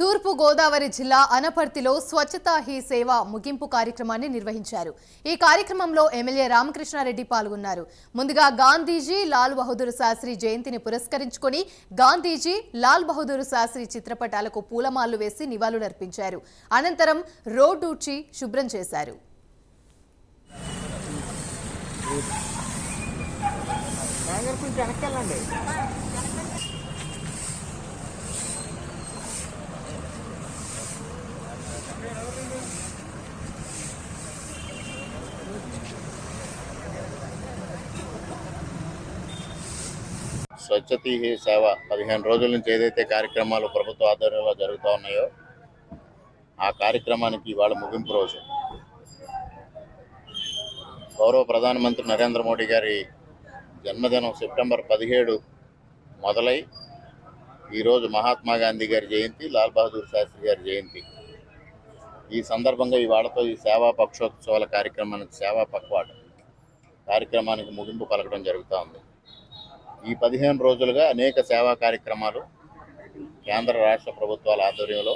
తూర్పు గోదావరి జిల్లా అనపర్తిలో స్వచ్ఛతా హీ సేవ ముగింపు కార్యక్రమాన్ని నిర్వహించారు. ఈ కార్యక్రమంలో ఎమ్మెల్యే రామకృష్ణారెడ్డి పాల్గొన్నారు. ముందుగా గాంధీజీ లాల్ బహదూర్ శాస్త్రి జయంతిని పురస్కరించుకొని గాంధీజీ లాల్ బహదూర్ శాస్త్రి చిత్రపటాలకు పూలమాలు వేసి నివాళులర్పించారు. అనంతరం రోడ్డూడ్చి శుభ్రం చేశారు. వెనక్కి వెళ్ళండి. స్వచ్ఛతీ హీ సేవ పదిహేను రోజుల నుంచి ఏదైతే కార్యక్రమాలు ప్రభుత్వ ఆధ్వర్యంలో జరుగుతూ ఉన్నాయో ఆ కార్యక్రమానికి ఇవాళ ముగింపు రోజు. గౌరవ ప్రధానమంత్రి నరేంద్ర మోడీ గారి జన్మదినం సెప్టెంబర్ పదిహేడు మొదలై ఈరోజు మహాత్మా గాంధీ గారి జయంతి లాల్ బహదూర్ శాస్త్రి గారి జయంతి. ఈ సందర్భంగా ఇవాళతో ఈ సేవా పక్షోత్సవాల కార్యక్రమానికి సేవా పక్వాడు కార్యక్రమానికి ముగింపు పలకడం జరుగుతూ ఉంది. ఈ పదిహేను రోజులుగా అనేక సేవా కార్యక్రమాలు కేంద్ర రాష్ట్ర ప్రభుత్వాల ఆధ్వర్యంలో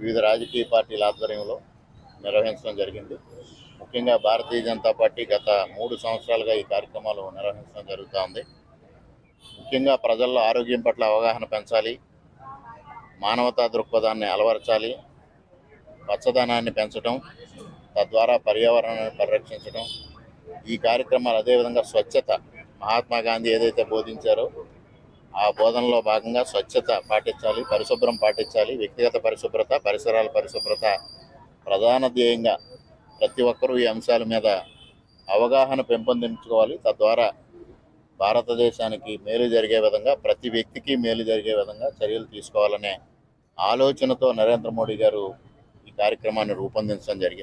వివిధ రాజకీయ పార్టీల ఆధ్వర్యంలో నిర్వహించడం జరిగింది. ముఖ్యంగా భారతీయ జనతా పార్టీ గత మూడు సంవత్సరాలుగా ఈ కార్యక్రమాలు నిర్వహించడం జరుగుతూ ఉంది. ముఖ్యంగా ప్రజల్లో ఆరోగ్యం పట్ల అవగాహన పెంచాలి మానవతా దృక్పథాన్ని అలవరచాలి పచ్చదనాన్ని పెంచడం తద్వారా పర్యావరణాన్ని పరిరక్షించడం ఈ కార్యక్రమాలు అదేవిధంగా స్వచ్ఛత మహాత్మా గాంధీ ఏదైతే బోధించారో ఆ బోధనలో భాగంగా స్వచ్ఛత పాటించాలి పరిశుభ్రం పాటించాలి వ్యక్తిగత పరిశుభ్రత పరిసరాల పరిశుభ్రత ప్రధాన ధ్యేయంగా ప్రతి ఒక్కరూ ఈ అంశాల మీద అవగాహన పెంపొందించుకోవాలి. తద్వారా భారతదేశానికి మేలు జరిగే విధంగా ప్రతి వ్యక్తికి మేలు జరిగే విధంగా చర్యలు తీసుకోవాలనే ఆలోచనతో నరేంద్ర మోడీ గారు ఈ కార్యక్రమాన్ని రూపొందించడం జరిగింది.